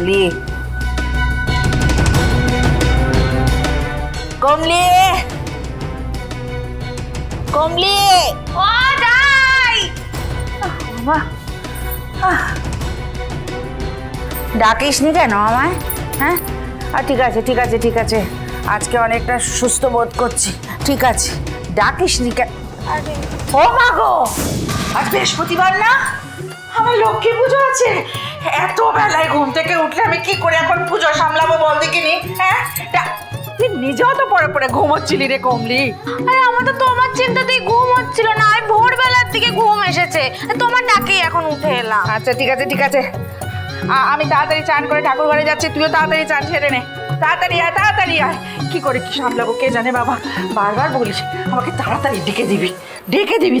কমলি। কমলি! কমলি! ও আহ। ডাকিসনি কেন আমায়? হ্যাঁ? আর ঠিক আছে ঠিক আছে ঠিক আছে। আজকে অনেকটা সুস্থ বোধ করছি। ঠিক আছে ডাকিসনি কেন ও মা গো! আজ বৃহস্পতিবার না? আমার লক্ষ্মী পুজো আছে। এত বেলায় ঘুম থেকে উঠলে আমি কি করে এখন পুজো সামলাবো বল দেখিনি? হ্যাঁ? তুই নিজেও তো পরে পরে ঘুমোচ্ছিলি রে কমলি। আরে আমার তো তোমার চিন্তাতেই ঘুম হচ্ছিল না। আমি ভোরবেলার দিকে ঘুম এসেছে। তোমার ডাকেই এখন উঠে এলাম। আচ্ছা ঠিক আছে ঠিক আছে। আমি তাড়াতাড়ি চান করে ঠাকুর ঘরে যাচ্ছি। তুইও তাড়াতাড়ি চান সেরে নে। তাড়াতাড়ি আয় তাড়াতাড়ি আয়। কি করে কি সামলাবো কে জানে বাবা? বারবার বলিস আমাকে তাড়াতাড়ি ডেকে দিবি ডেকে দিবি।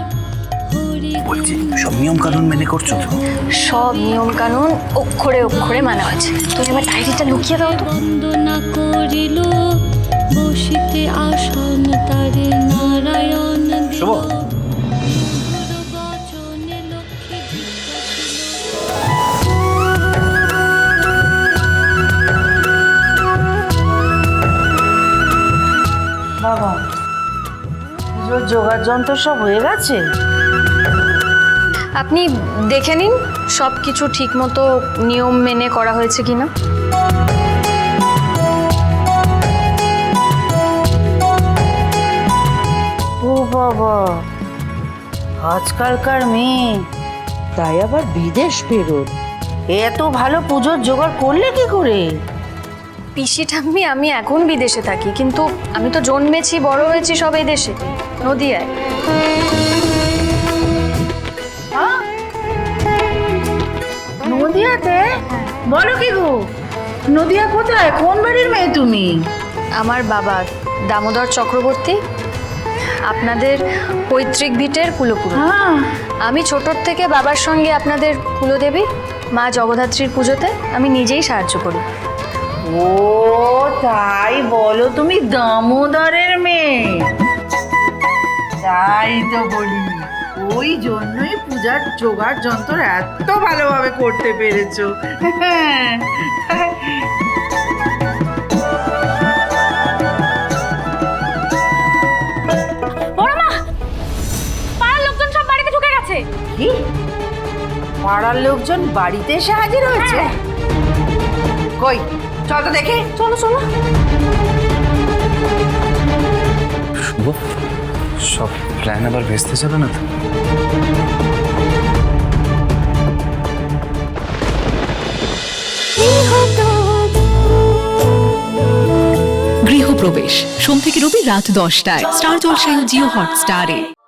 বলছি সব নিয়ম কানুন মেনে করছ তো? সব নিয়ম কানুন অক্ষরে অক্ষরে মানা আছে। তুমি আমার ডায়েরিটা লুকিয়ে দাও তো। বন্দনা করিল বসিতে আসন তারে নারায়ণ শুভ? বাবা পুজোর যন্ত্র সব হয়ে গেছে? আপনি দেখে নিন সব কিছু ঠিক মতো নিয়ম মেনে করা হয়েছে কিনা। ও বাবা আজকালকার মেয়ে তাই আবার বিদেশ ফেরত? এত ভালো পুজোর জোগাড় করলে কি করে? পিসি ঠাম্মি আমি এখন বিদেশে থাকি কিন্তু আমি তো জন্মেছি বড় হয়েছি সব এই দেশে নদিয়ায়। নদিয়াতে? বলো কি গো? নদিয়া কোথায়? কোন বাড়ির মেয়ে তুমি? আমার বাবা দামোদর চক্রবর্তী। আপনাদের পৈতৃক ভিটের কুলপুরো হ্যাঁ। আমি ছোটোর থেকে বাবার সঙ্গে আপনাদের কুলদেবী মা জগদ্ধাত্রীর পুজোতে আমি নিজেই সাহায্য করি। ও তাই বলো তুমি দামোদরের মেয়ে। তাই তো বলি। ওই জন্যই পূজার জোগাড় যন্ত্র এত ভালোভাবে করতে পেরেছ। বড় পাড়ার লোকজন সব বাড়িতে ঢুকে গেছে। কি? পাড়ার লোকজন বাড়িতে এসে হাজির হয়েছে? কই? চল তো দেখে। চলো চলো। শুভ সব প্ল্যান আবার ভেস্তে যাবে না তো? গৃহপ্রবেশ। সোম থেকে রবি রাত দশটায়। স্টার জলসায় জিও হটস্টারে।